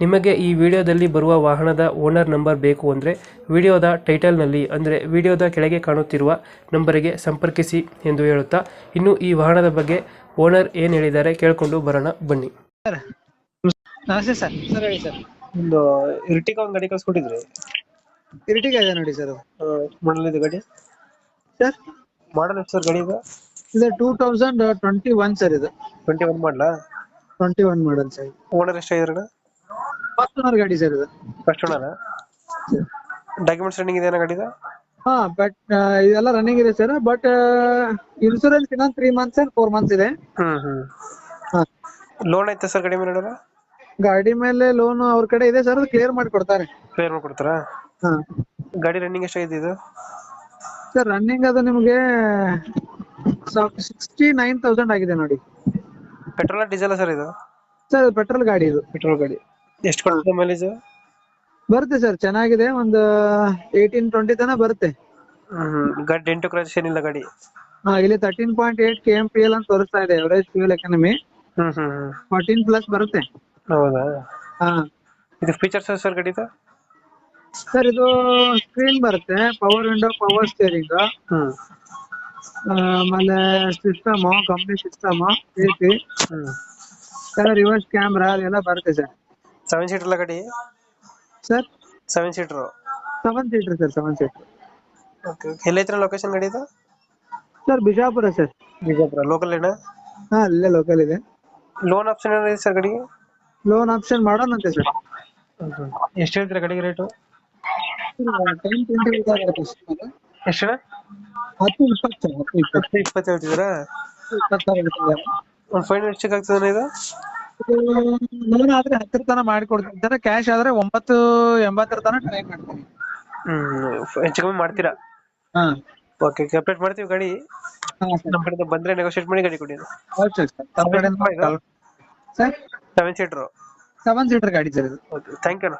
ನಿಮಗೆ ಈ ವಿಡಿಯೋದಲ್ಲಿ ಬರುವ ವಾಹನದ ಓನರ್ ನಂಬರ್ ಬೇಕು ಅಂದರೆ ವಿಡಿಯೋದ ಟೈಟಲ್ನಲ್ಲಿ ಅಂದರೆ ವಿಡಿಯೋದ ಕೆಳಗೆ ಕಾಣುತ್ತಿರುವ ನಂಬರಿಗೆ ಸಂಪರ್ಕಿಸಿ ಎಂದು ಹೇಳುತ್ತಾ ಇನ್ನು ಈ ವಾಹನದ ಬಗ್ಗೆ ಓನರ್ ಏನು ಹೇಳಿದ್ದಾರೆ ಕೇಳಿಕೊಂಡು ಬರೋಣ ಬನ್ನಿ. ನಮಸ್ತೆ ಸರ್. ಸರ್ ಹೇಳಿ ಸರ್. ಒಂದು ಇರ್ಟಿಗ ಒಂದು ಗಾಡಿ ಕಳ್ಸ್ಕೊಟ್ಟಿದ್ರಿ? ಇರಿಟಿಗ ಇದೆ ನೋಡಿ ಸರ್. ಮಾಡಲ್ ಇದು ಗಾಡಿ? ಸರ್. ಮಾಡಲ್ ಎಷ್ಟು ಸರ್ ಗಾಡಿ ಇದು? ಇದು two thousand twenty one sir ಇದು. ಟ್ವೆಂಟಿ ಒನ್ ಮಾಡಲಾ ಟ್ವೆಂಟಿ ಒನ್ ಮಾಡಲ್ ಸರ್ ಓನರ್ ಎಷ್ಟಾಗಿದ್ರಣ ಫಸ್ಟ್ ಓನರ್ ಗಾಡಿ ಸರ್ ಇದು. ಫಸ್ಟ್ ಓನರ ಡಾಕ್ಯುಮೆಂಟ್ಸ್ ರನ್ನಿಂಗ್ ಇದೆ ಗಾಡಿದ? ಹಾ ಬಟ್ ಇದೆಲ್ಲ ರನ್ನಿಂಗ್ ಇದೆ ಸರ್ ಬಟ್ ಇನ್ಸೂರೆನ್ಸ್ ಇನ್ನೊಂದು three months and four months ಇದೆ. ಹ್ಮ್ ಹ್ಮ್. ಹಾ. ಲೋನ್ ಐತೆ ಸರ್ ಗಾಡಿ ಮೇಲೆ ಗಾಡಿ ಮೇಲೆ ಲೋನ್ ಅವ್ರ ಕಡೆ ಇದೆ ಸರ್ ಅದು ಕ್ಲಿಯರ್ ಮಾಡಿ ಕೊಡ್ತಾರೆ. ಕ್ಲಿಯರ್ ಮಾಡ್ಕೊಡ್ತಾರಾ ಹಾ. ಗಾಡಿ ರನ್ನಿಂಗ್ ಎಷ್ಟಾಗಿದೆ ಇದು? ಸರ್ ರನ್ನಿಂಗ್ ಅದು ನಿಮಗೆ ಸಿಕ್ಸ್ಟಿ ನೈನ್ ತೌಸಂಡ್ ಆಗಿದೆ ನೋಡಿ. ಪೆಟ್ರೋಲ್ ಡೀಸೆಲ್ ಸರ್ ಇದು? ಸರ್ ಪೆಟ್ರೋಲ್ ಗಾಡಿ ಇದು. ಪೆಟ್ರೋಲ್ ಗಾಡಿ. ಎಷ್ಟು ಕೊಡುತ್ತೆ ಮೈಲೇಜ್ ಬರುತ್ತೆ ಸರ್ ಚೆನ್ನಾಗಿದೆ. ಒಂದು ಏಯ್ಟೀನ್ ಟ್ವೆಂಟಿ ತನಕ ಬರುತ್ತೆ. ಗಡ್ ಡೆಂಟು ಕ್ರಾಚ್ ಏನಿಲ್ಲ ಗಾಡಿ ಹಾ ಇಲ್ಲಿ thirteen point eight K M P L ಅಂತ ತೋರಿಸ್ತಾ ಇದೆ ಎವರೇಜ್ ಫ್ಯೂಲ್ ಎಕಾನಮಿ ಹ್ಮ್ ಹ್ಮ್ ಹ್ಮ್. ಫೋರ್ಟೀನ್ ಪ್ಲಸ್ ಬರುತ್ತೆ. ಹೌದಾ? ಹಾ. ಇದು ಫೀಚರ್ಸ್ ಸರ್ ಗಾಡಿದು ಸರ್ ಇದು ಸ್ಕ್ರೀನ್ ಬರುತ್ತೆ ಪವರ್ ವಿಂಡೋ ಪವರ್ ಸ್ಟೇರಿಂಗ್ ಹ್ಮ್. ಆಮೇಲೆ system company system A C hmm. Reverse camera ಅದೆಲ್ಲ ಬರುತ್ತೆ ಸರ್ ಸೆವೆನ್ ಸೀಟರ್ ಅಲ್ಲ ಗಾಡಿ sir seven seater seven seater sir seven seater okay ಎಲ್ಲೈತ್ರ location ಗಾಡಿ ಇದು sir Bijapur sir Bijapur local ಏನ ಹಾ ಅಲ್ಲೇ ಲೋಕಲ್ ಇದೆ ಲೋನ್ ಆಪ್ಷನ್ ಏನಿದೆ ಸರ್ ಗಾಡಿಗೆ ಲೋನ್ ಆಪ್ಷನ್ ಮಾಡೋಣಂತೆ ಸರ್ ಎಷ್ಟು ಹೇಳ್ತೀರಾ ಗಾಡಿಗೆ ರೇಟು ಟೆನ್ ಟ್ವೆಂಟಿ ಎಷ್ಟು ಹತ್ತು ಇಪ್ಪತ್ತು ಹತ್ತು ಇಪ್ಪತ್ತು ಹೇಳ್ತಿದ್ದೀರಾ. ಒಂದು ಫೈನ್ ಎಷ್ಟಕ್ಕೆ ಆಗ್ತದೆ ಇದು ಲೋನ್ ಆದ್ರೆ ಹತ್ತರ ತನ ಮಾಡಿ ಜನ ಕ್ಯಾಶ್ ಆದ್ರೆ ಒಂಬತ್ತು ಎಂಬತ್ತರ ತನ ಟ್ರೈ ಮಾಡ್ತೀನಿ. ಹ್ಮ್ ಹೆಚ್ಚು ಕಮ್ಮಿ ಮಾಡ್ತೀರಾ? ಹಾ. ಓಕೆ ಅಪ್ಡೇಟ್ ಮಾಡ್ತೀವಿ ಗಾಡಿ. ನಮ್ಮ ಕಡೆಯಿಂದ ಬಂದ್ರೆ ನೆಗೋಶಿಯೇಟ್ ಮಾಡಿ ಗಾಡಿ ಕೊಡಿ. ಓಕೆ ಸರ್ ತಮ್ಮ ಕಡೆಯಿಂದ sir? Seven seater seven seater ಗಾಡಿ ಸರ್ ಇದು. Okay thank you?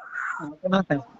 Thank you.